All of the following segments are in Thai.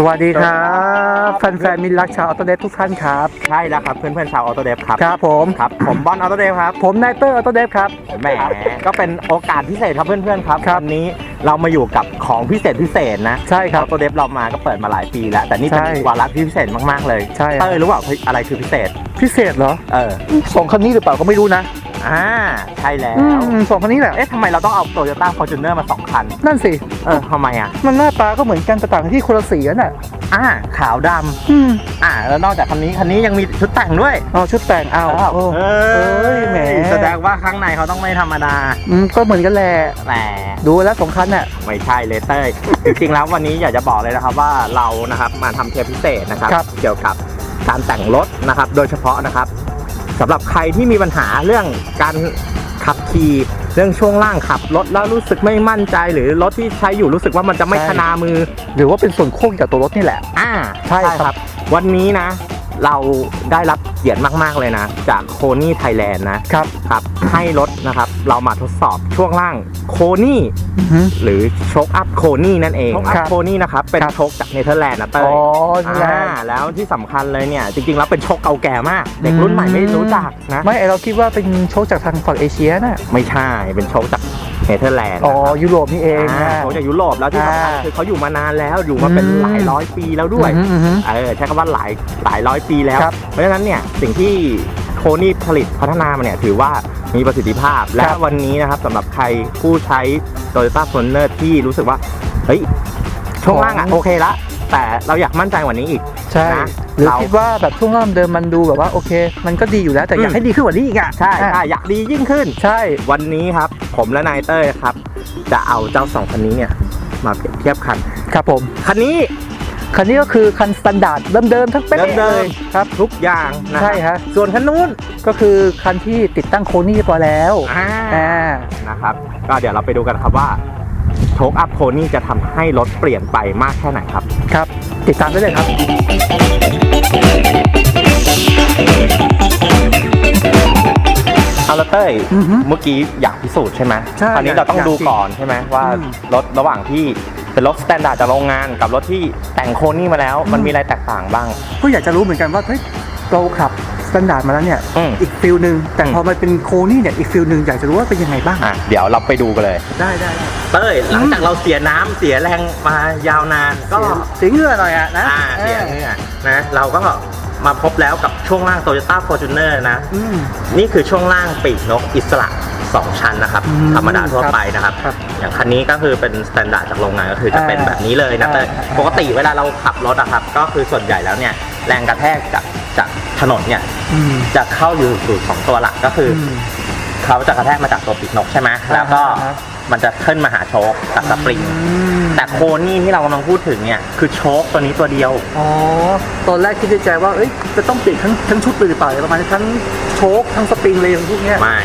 สวัสดีครับแฟนๆมิตรรักชาวออโตเดฟทุกท่านครับ ใช่แล้วครับเพื่อนๆชาวออโตเดฟครับครับผม ครับผมบอลออโตเดฟครับผมนายเตอร์ออโตเดฟครับ แหมก็เป็นโอกาสพิเศษครับเพื่อนๆครับครับ วันนี้เรามาอยู่กับของพิเศษพิเศษนะใช่ครับออโตเดฟเรามาก็เปิดมาหลายปีแล้ว แต่นี่เป็นใช่วาระที่พิเศษมากๆเลยใช่ครับ เต้ยรู้เปล่าเฮ้ยอะไรคือพิเศษพิเศษเหรอเออสองคันนี้หรือเปล่าก็ไม่รู้นะ อ่าใช่แล้วอืมสองคันนี้แหละ เอ๊ะทำไมเราต้องเอาโตโยต้าฟอร์จูเนอร์มาสองคัน นั่นสิ เออทำไมอะ มันหน้าตาก็เหมือนกันแต่ต่างที่คนละสีน่ะอ่าขาวดอืมำอ่าแล้วนอกจากคันนี้คันนี้ยังมีชุดแต่งด้วยเอาชุดแต่งเอาโอ้เอเอ้ยแหมแสดงว่าข้างในเขาต้องไม่ธรรมดาอืมก็เหมือนกันแหละแต่ ดูแล้วสองคันน่ะ ไม่ใช่เลยเต้ย จริงๆแล้ววันนี้อยากจะบอกเลยนะครับว่าเรานะครับมาทำเทปพิเศษนะครับ ครับ เกี่ยวกับการแต่งรถนะครับ โดยเฉพาะนะครับ สำหรับใครที่มีปัญหาเรื่องการขับขี่เรื่องช่วงล่างขับรถแล้วรู้สึกไม่มั่นใจ หรือรถที่ใช้อยู่รู้สึกว่ามันจะไม่ชนามือ หรือว่าเป็นส่วนโค้งจากตัวรถนี่แหละ อ่าใช่ครับ วันนี้นะ เราได้รับเกียรติมาก ๆ เลยนะ จากโคนี่ไทยแลนด์นะครับครับ ให้รถนะครับ เรามาทดสอบช่วงล่างโคนี่อือหือหรือโชคอัพโคนี่นั่นเองโชคอัอัพพโคนี่นะครับ เป็นครับ โชคจากเนเธอร์แลนด์นะเต้อ๋ยอนี่แหละอ่าแล้วที่สำคัญเลยเนี่ย จริงๆ แล้วเป็นโชคเก่าแก่มาก เด็กรุ่นใหม่ไม่รู้จักนะ ไม่ไอเราคิดว่าเป็นโชคจากทางฝั่งเอเชียน่ะ ไม่ใช่เป็นโชคจาก เนเธอร์แลนด์อ๋อยุโรปนี่เองอ่านะโชคจากยุโรปแล้วที่สำคัญอ่าคือเขาอยู่มานานแล้วอยู่มาเป็นอืมหลายร้อยปีแล้วด้วยอือหืออือหือเออใช้คำว่าหลายหลายร้อยปีแล้วครับเพราะฉะนั้นเนี่ยสิ่งที่โคนี่ผลิตพัฒนามาเนี่ยถือว่ามีประสิทธิภาพ และครับวันนี้นะครับสำหรับใครผู้ใช้ Toyota f o r t u n e r ที่รู้สึกว่าเฮ้ยช่วงล่างอะโอเคละแต่เราอยากมั่นใจกว่านี้อีกใช่นะ หรือเราคิดว่าแบบช่วงล่างเดิมมันดูแบบว่าโอเค มันก็ดีอยู่แล้วแต่อยากอืมให้ดีขึ้นกว่านี้อีกอะใช่อะใช่อยากดียิ่งขึ้น ใช่วันนี้ครับ ผมและนายเต้ยครับ จะเอาเจ้าสองคันนี้เนี่ยมาเปรียบเทียบคันครับผมคันนี้คันนี้ก็คือคันสแตนดาร์ดเดิมๆทั้งเป๊ะเดิเลมยๆครับทุกอย่างนะใช่ฮะส่วนคันนู้นก็คือคันที่ติดตั้งโคนี่เรียบร้อยแล้วอ่าอ่านะครับ ก็เดี๋ยวเราไปดูกันครับว่าโชคอัพโ n นี่จะทำให้รถเปลี่ยนไปมากแค่ไหนครับครับ ติดตามได้เลยครับเอาละเต้ยอือฮึเมื่อกี้อยากพิสูจน์ใช่ไหมใช่คราวนี้เราต้องอยากดูจริงก่อนใช่ไหมว่าอืม รถระหว่างที่เป็นรถสแตนดาร์ดจากโรงงานกับรถที่แต่งโคนี่มาแล้วอืมมันมีอะไรแตกต่างบ้าง ก็อยากจะรู้เหมือนกันว่าเฮ้ยเราขับ สแตนดาร์ดมาแล้วเนี่ยอืมอีกฟิลหนึ่งแต่อืมพอมันเป็นโคนี่เนี่ยอีกฟิลหนึ่งอยากจะรู้ว่าเป็นยังไงบ้างอะเดี๋ยวเราไปดูกันเลยได้ได้เต้ยหลังจากเราเสียน้ำเสียแรงมายาวนานก็เสียเหงื่อหน่อยอะนะอ่าเสียเหงื่อนะเราก็มาพบแล้วกับช่วงล่าง Toyota Fortuner นะ อืม นี่คือช่วงล่างปีกนกอิสระ 2 ชั้นนะครับ อืมธรรมดาทั่วไปนะครับ ครับอย่างคันนี้ก็คือเป็นสแตนดาร์ดจากโรงงานก็คือจะเป็นอ่าแบบนี้เลยนะอ่าแต่อ่า ปกติเวลาเราขับรถอะครับ ก็คือส่วนใหญ่แล้วเนี่ย แรงกระแทกจาก จากถนนเนี่ยอืม จะเข้าอยู่สู่สองตัวหลักก็คืออมเขาจะกระแทกมาจากตัวปีกนกใช่ไหมแล้วก็อ่าฮะ มันจะขึ้นมาหาโชคกับสปริง อืมแต่โคนี่ที่เรากำลังพูดถึงเนี่ยคือโชคตัวนี้ตัวเดียว อ๋อ ตอนแรกคิดในใจว่า เอ้ย จะต้องเปลี่ยนทั้งทั้งชุดเลยหรือเปล่าประมาณทั้งโชคทั้งสปริงเลยพวกเนี้ย ไม่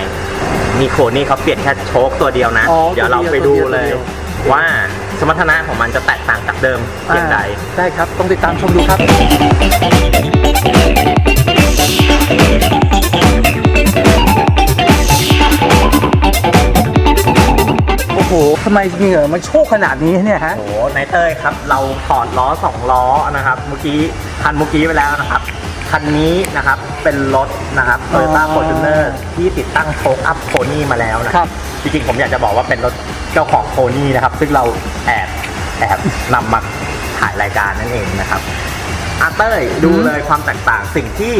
มีโคนี่เขาเปลี่ยนแค่โชคตัวเดียวนะ อ๋อเดี๋ยวเราตัวไปเดียวดูเลย ตัวเดียว ว่าสมรรถนะของมันจะแตกต่างจากเดิมเพียงใดอ่าได้ครับ ต้องติดตามชมดูครับ โอ้โหทำไมเหงื่อมันโชกขนาดนี้เนี่ยฮะ โอ้โหนายเต้ยครับ เราถอดล้อสองล้อนะครับ เมื่อกี้คันเมื่อกี้ไปแล้วนะครับ คันนี้นะครับเป็นรถนะครับอ๋ Toyota อ Fortuner ที่ติดตั้งโชคอัพโคนี่มาแล้วนะครับ จริงๆผมอยากจะบอกว่าเป็นรถเจ้าของโคนี่นะครับ ซึ่งเราแอบแอบนำมาถ่ายรายการนั่นเองนะครับอาเต้ยดูเลยความแตกต่างสิ่งที่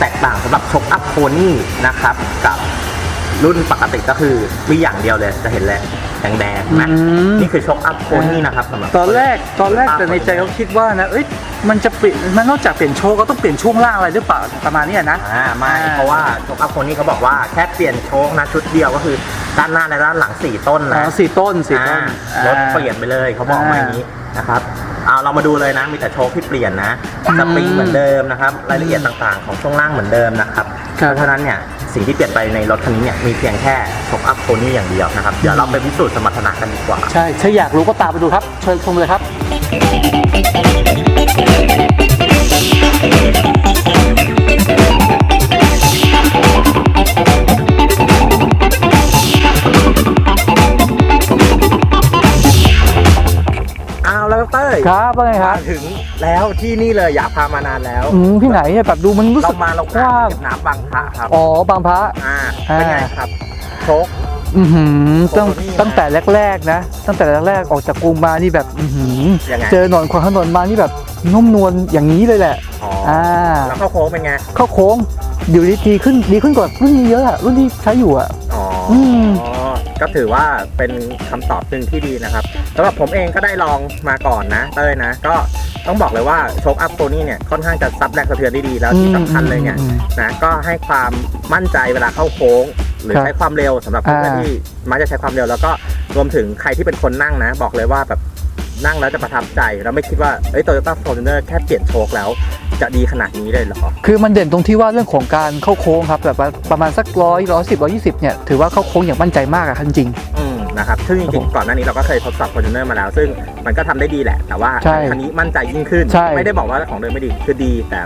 แตกต่างสำหรับโชคอัพโคนี่นะครับ กับ รุ่นปกติก็คือมีอย่างเดียวเลยจะเห็นเลยแดงๆนะอืม นี่คือโชคอัพโคนี่นะครับสำหรับตอนแรกตอนแรกแต่ในใจเขาคิดว่านะเอ้ยมันจะเปลี่ยนมันนอกจากเปลี่ยนโชว์ก็ต้องเปลี่ยนช่วงล่างอะไรหรือเปล่าประมาณเนี้ยนะ อ่าไม่อ่า เพราะว่าโชคอัพโคนี่เขาบอกว่าแค่เปลี่ยนโชคนะชุดเดียวก็คือด้านหน้าและด้านหลังสี่ต้นอ๋นะ อสี่ต้นสี่ต้น อ่ารถเปลี่ยนไปเลยเขาบอกมาอย่างนี้นะครับเอาเรามาดูเลยนะมีแต่โชคที่เปลี่ยนนะอืมสปริงเหมือนเดิมนะครับ รายละเอียดต่างๆ ของช่วงล่างเหมือนเดิมนะครับครับเพราะฉะนั้นเนี่ย สิ่งที่เปลี่ยนไปในรถคันนี้เนี่ยมีเพียงแค่โชคอัพโคนี่อย่างเดียวนะครับ เดี๋ยวเราไปพิสูจน์สมรรถนะกันดีกว่า ใช่ถ้าอยากรู้ก็ตามไปดูครับ เชิญชมเลยครับ ครับว่าไงคมารับถึงแล้วที่นี่เลยอยากพามานานแล้ว อืมที่ไหนเนี่ยแบบดูมันรู้เราสึกมาเรากว้างเก็บน้ำบางพระครับอ๋อบางพระ อ่าเป็นไงอ่าครับโชค อือหือตั้งโอ้นี่นะตั้งแต่แรกๆนะ ตั้งแต่แรกๆออกจากกรุงมานี่แบบอือหือยังไง เจอหนอนขวางถนนมานี่แบบนุ่มนวลอย่างนี้เลยแหละ อ๋ออ่า แล้วเข้าโค้งเป็นไงเข้าโค้งอยู่ดีดีขึ้นดีขึ้นกว่ารุ่นนี้เยอะอะรุ่นที่ใช้อยู่อะ อ๋ออม ก็ถือว่าเป็นคำตอบหนึ่งที่ดีนะครับสำหรับผมเองก็ได้ลองมาก่อนนะเต้ยนะ ก็ต้องบอกเลยว่าโชคอัพโ o นี่เนี่ยค่อนข้างจะซับแรงสะเทือนได้ดีแล้วที่สำคัญเลยเนี่ยอืมนะก็ให้ความมั่นใจเวลาเข้าโค้ง หรือครับใช้ความเร็วสำหรับเพื่อนอ่าๆที่มักจะใช้ความเร็วแล้วก็รวมถึงใครที่เป็นคนนั่งนะ บอกเลยว่าแบบ นั่งแล้วจะประทับใจแล้วไม่คิดว่าเอ้ยโตโยต้าโฟล์เนอร์แค่เปลี่ยนโชคแล้ว จะดีขนาดนี้เลยเหรอ คือมันเด่นตรงที่ว่าเรื่องของการเข้าโค้งครับแบบว่าประมาณสักร้อยร้อยสิบร้อยยี่สิบเนี่ยถือว่าเข้าโค้งอย่างมั่นใจมากอะครับจริง อืมนะครับซึ่งจครับริผงมๆก่อนหน้านี้เราก็เคยทดสอบ f o r t u n e r มาแล้ว ซึ่งมันก็ทำได้ดีแหละ แต่ว่าใช่คันนี้มั่นใจยิ่งขึ้น ใช่ ไม่ได้บอกว่าของเดิมไม่ดีคือดีแต่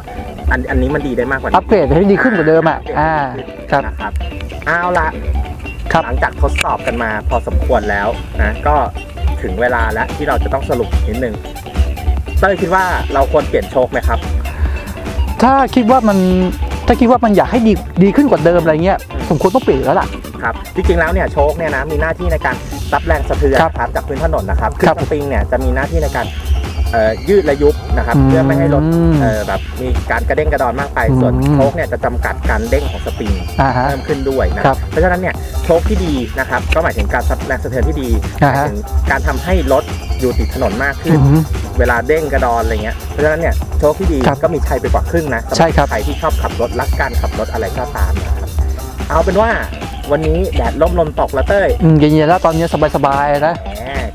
อันอันนี้มันดีได้มากกว่าๆอัปเกรดให้ดีขึ้นกว่าเดิมอะอ่าครับ นะครับเอาละครับ หลังจากทดสอบกันมาพอสมควรแล้วนะก็ ถึงเวลาแล้วที่เราจะต้องสรุปนิดนึงเต้ยคิดว่าเราควรเปลี่ยนโชคไหมครับ ถ้าคิดว่ามันถ้าคิดว่ามันอยากให้ดีดีขึ้นกว่าเดิมอะไรเงี้ยสมควรต้องเปลี่ยนอยู่แล้วล่ะ ครับจริงๆแล้วเนี่ยโชคเนี่ยนะมีหน้าที่ในการรับแรงสะเทือนครับครับจากพื้นถนนนะครับคือครับ สปริงเนี่ยจะมีหน้าที่ในการ เอ่อยืดและยุบนะครับอืมเพื่อไม่ให้รถเอ่อแบบมีการกระเด้งกระดอนมากไปอืมส่วนโชคเนี่ยจะจำกัดการเด้งของสปริงอ่าฮะ เพิ่มขึ้นด้วยนะ ครับเพราะฉะนั้นเนี่ยโชคที่ดีนะครับก็หมายถึงการรับแรงสะเทือนที่ดีหอ่ามายฮะ ถึงการทำให้รถอยู่ติดถนนมากขึ้อืนอหือเวลาเด้งกระดอนอะไรเงี้ย เพราะฉะนั้นเนี่ยโชคที่ดีครับก็มีชัยไปกว่าครึ่งนะสำหใช่ครับ ใครที่ชอบขับรถรักการขับรถอะไรก็ตามนะครับเอาเป็นว่าวันนี้แดดล่มลมตกแล้วเต้ย อืมเย็นๆแล้วตอนนี้สบายๆนะแหม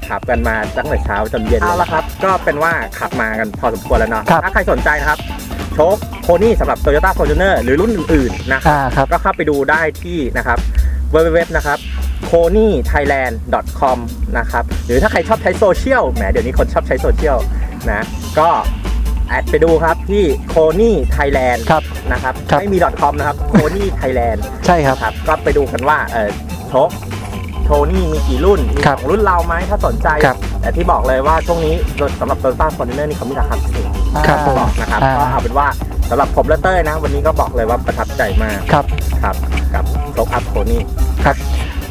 ขับกันมาตั้งแต่เช้าจนเย็นเอาละครับ ก็เป็นว่าขับมากันพอสมควรแล้วเนาะครับ ถ้าใครสนใจนะครับ โชคโพนี่สำหรับ Toyota Fortuner หรือรุ่นอื่นๆนะครับอ่าครับ ก็เข้าไปดูได้ที่นะครับเว็บนะครับ p o n y thailand com นะครับหรือถ้าใครชอบใช้โซเชียลแหมเดี๋ยวนี้คนชอบใช้โซเชียลนะก็แอดไปดูครับที่ c o n y thailand ครับ นะครับครับ ไม่มี .com นะครับ c o n y thailand ใช่ครับ ครับก็ไปดูกันว่าเออโชคโทนี่มีกี่รุ่น มีครับของรุ่นเราไหมถ้าสนใจ ครับแต่ที่บอกเลยว่าช่วงนี้รถสำหรับ Toyota Fortuner นี่เขามีราคาพิเศษครับผมบอกนะครับอ่า ก็เอาเป็นว่าสำหรับผมและเต้ยนะ วันนี้ก็บอกเลยว่าประทับใจมากครับ ครับกับโชคอัพโทนี่ ครับ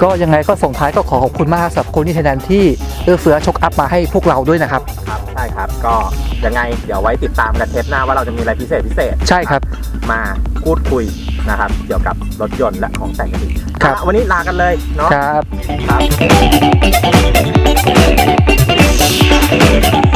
ก็ยังไงก็ส่งท้ายก็ขอขอบคุณมากสำหรับคนที่แทนที่เอื้อเฟื้อชกอัพมาให้พวกเราด้วยนะครับ ครับใช่ครับ ก็ยังไงเดี๋ยวไว้ติดตามกันเทปหน้าว่าเราจะมีอะไรพิเศษพิเศษใช่ครับ มาพูดคุยนะครับ เกี่ยวกับรถยนต์และของแต่งกันอีกครับ วันนี้ลากันเลยเนาะครับ ครับ